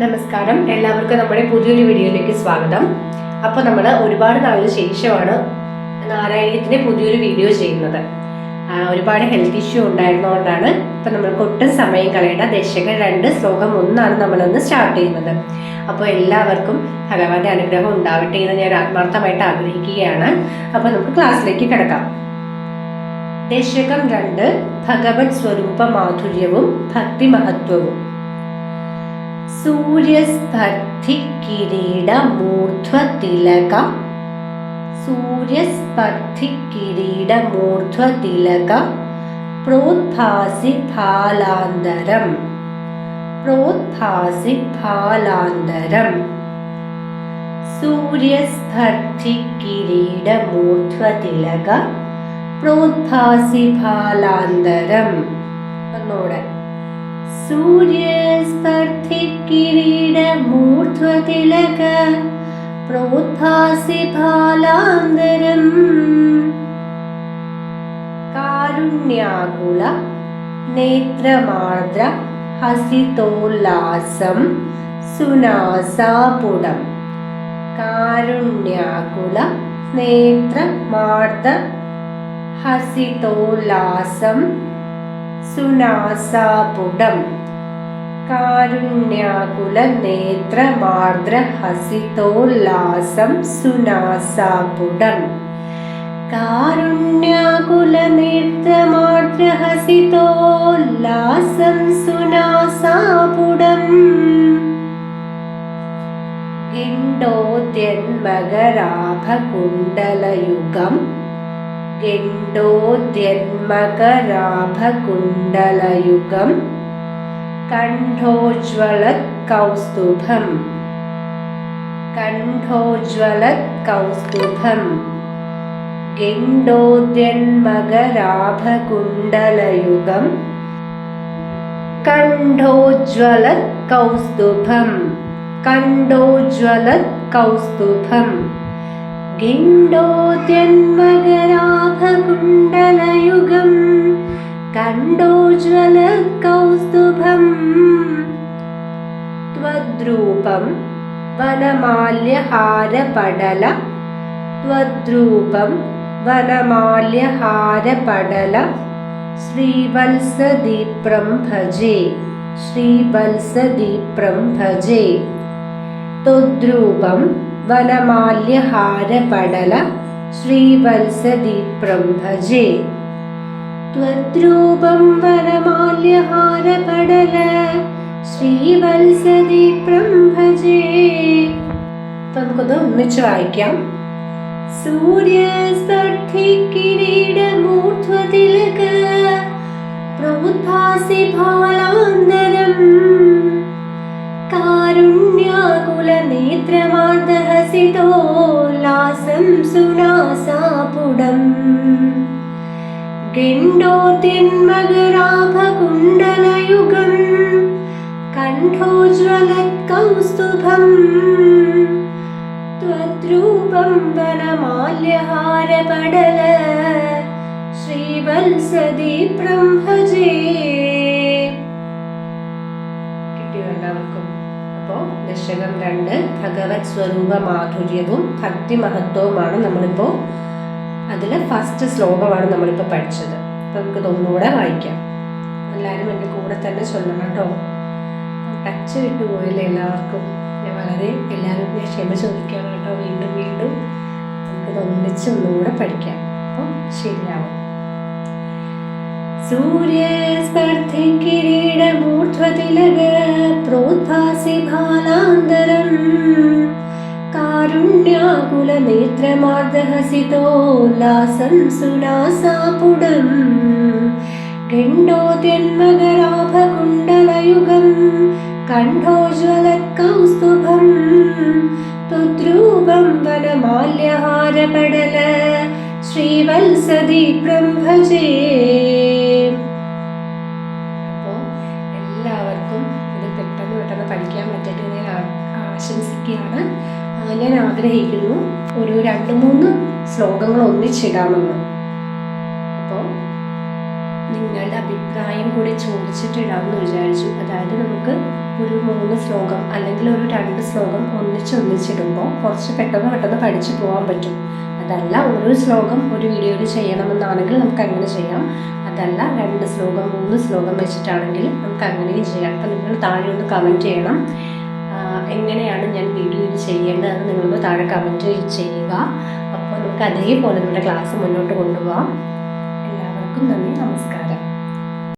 നമസ്കാരം. എല്ലാവർക്കും നമ്മുടെ പുതിയൊരു വീഡിയോയിലേക്ക് സ്വാഗതം. അപ്പോൾ നമ്മൾ ഒരുപാട് നാളിന് ശേഷമാണ് നാരായണീയത്തിന്റെ പുതിയൊരു വീഡിയോ ചെയ്യുന്നത്. ഒരുപാട് ഹെൽത്ത് ഇഷ്യൂ ഉണ്ടായിരുന്നതുകൊണ്ടാണ് ഇപ്പം നമ്മൾക്ക് ഒട്ടും സമയം കളയേണ്ട. ദശകം രണ്ട് ശ്ലോകം ഒന്നാണ് നമ്മളൊന്ന് സ്റ്റാർട്ട് ചെയ്യുന്നത്. അപ്പോൾ എല്ലാവർക്കും ഭഗവാന്റെ അനുഗ്രഹം ഉണ്ടാവട്ടെ എന്ന് ഞാൻ ആത്മാർത്ഥമായിട്ട് ആഗ്രഹിക്കുകയാണ്. അപ്പോൾ നമുക്ക് ക്ലാസ്സിലേക്ക് കിടക്കാം. ദശകം രണ്ട് ഭഗവത് സ്വരൂപ മാധുര്യവും ഭക്തി മഹത്വവും. സൂര്യസ്പർദ്ധി കിരീട മൂർധ്വതിലക സൂര്യസ്പർദ്ധി കിരീട മൂർധ്വതിലക പ്രോദ്ഭാസി ഫാലാന്തരം പ്രോദ്ഭാസി ഫാലാന്തരം സൂര്യസ്പർദ്ധി കിരീട മൂർധ്വതിലക പ്രോദ്ഭാസി ഫാലാന്തരം ഒന്നുകൂടെ സൂര്യസ്പർദ്ധി കിരീട മൂർധ്വതിലക പ്രോദ്ഭാസി ഫാലാന്തരം കാരുണ്യാകുല നേത്രമാർദ്ര ഹസിതോല്ലാസം സുനാസാപുടം. കാരുണ്യാകുല നേത്രമാർദ്ര ഹസിതോല്ലാസം सुनासापुडं कारुण्याकुलनेत्रमार्द्रहसितोल्लासं सुनासापुडं कारुण्याकुलनेत्रमार्द्रहसितोल्लासं सुनासापुडम्। गिण्डोद्यन्मगराभकुण्डलयुगम् നേത്രമാർദ്ര ഹസിതോല്ലാസം സുനാസാപുടം ഗിണ്ടോദ്യന്മകരാഭകുണ്ടലയുഗം ഗിണ്ടോദ്യന്മകരാഭകുണ്ടലയുഗം കണ്ഠോജ്വലത് കൗസ്തുഭം त्वद्रूपं वनमाल्यहारपडल त्वद्रूपं वनमाल्यहारपडल श्रीवत्सदीप्रं भजे श्रीवत्सदीप्रं भजे त्वद्रूपं वनमाल्यहारपडल श्रीवत्सदीप्रं भजे त्वद्रूपं वनमाल्यहारपडल ശ്രീവത്സദീപ്രം പ്രംഭജേ അപ്പൊ നമുക്കൊന്ന് ഒന്നിച്ച് വായിക്കാം. സൂര്യസ്പർദ്ധി കിരീട മൂർധ്വതിലക പ്രോദ്ഭാസി ഫാലാന്തരം കാരുണ്യാകുല നേത്രമാർദ്ദഹസിതോല്ലാസം സുനാസാപുടം ഗിണ്ടോതിന്മകരാഭകുണ്ടലയുഗം കണ്ഠോജ്വലത്കൗസ്തുഭം त्वद्रूपं वनमाल्यहारपडल ശ്രീവത്സദീപ്രം ഭജേ കിട്ടിയോ എല്ലാവർക്കും അപ്പോൾ ദശകം രണ്ട് ഭഗവത് സ്വരൂപ മാധുര്യവും ഭക്തി മഹത്വവുമാണ് നമ്മളിപ്പോൾ അതിൽ ഫസ്റ്റ് ശ്ലോകമാണ് നമ്മളിപ്പോൾ പഠിച്ചത് അപ്പോൾ നമുക്ക് ഒന്നുകൂടെ വായിക്കാം എല്ലാവരും എൻ്റെ കൂടെ തന്നെ ചൊല്ലണം കേട്ടോ ടച്ച് വിട്ടുപോയില്ലേ എല്ലാവർക്കും ഞാൻ വളരെ എല്ലാവരും ഞാൻ ക്ഷമ ചോദിക്കുകയാണ് കേട്ടോ. വീണ്ടും വീണ്ടും നമുക്ക് ഒന്നിച്ച് ഒന്നുകൂടെ പഠിക്കാം. അപ്പോൾ ശരിയാവും. സൂര്യസ്പർദ്ധി കിരീടമൂർധ്വതിലക പ്രോദ്ഭാസി ഫാലാന്തരം കാരുണ്യാകുല നേത്രമാർദ്ദഹസിതോല്ലാസം സുനാസാപുടം ഗണ്ഡോദ്യന്മകരാഭകുണ്ടലയുഗം കണ്ഠോജ്വലത്കൗസ്തുഭം ത്വദ്രൂപം വനമാല്യഹാരപടല ശ്രീവത്സതി ബ്രഹ്മജേ. അപ്പോൾ എല്ലാവർക്കും ഞാൻ ആശംസിക്കുകയാണ്. ഞാൻ ആഗ്രഹിക്കുന്നു ഒരു രണ്ട് മൂന്ന് ശ്ലോകങ്ങൾ ഒന്നിച്ചിടാമെന്ന്. നിങ്ങളുടെ അഭിപ്രായം കൂടി ചോദിച്ചിട്ടിടാമെന്ന് വിചാരിച്ചു. അതായത് നമുക്ക് ഒരു മൂന്ന് ശ്ലോകം അല്ലെങ്കിൽ ഒരു രണ്ട് ശ്ലോകം ഒന്നിച്ച് ഒന്നിച്ചിടുമ്പോൾ കുറച്ച് പെട്ടെന്ന് പെട്ടെന്ന് പഠിച്ചു പോകാൻ പറ്റും. അതല്ല ഒരു ശ്ലോകം ഒരു വീഡിയോയിൽ ചെയ്യണമെന്നാണെങ്കിൽ നമുക്ക് അങ്ങനെ ചെയ്യാം. അതല്ല രണ്ട് ശ്ലോകം മൂന്ന് ശ്ലോകം വെച്ചിട്ടാണെങ്കിൽ നമുക്ക് അങ്ങനെയും ചെയ്യാം. അപ്പം നിങ്ങൾ താഴെ ഒന്ന് കമന്റ് ചെയ്യണം. എങ്ങനെയാണ് ഞാൻ വീഡിയോയിൽ ചെയ്യേണ്ടതെന്ന് നിങ്ങളൊന്ന് താഴെ കമന്റ് ചെയ്യുക. അപ്പോൾ നമുക്ക് അതേപോലെ നമ്മുടെ ക്ലാസ് മുന്നോട്ട് കൊണ്ടുപോകാം. എല്ലാവർക്കും നന്ദി നമസ്കാരം.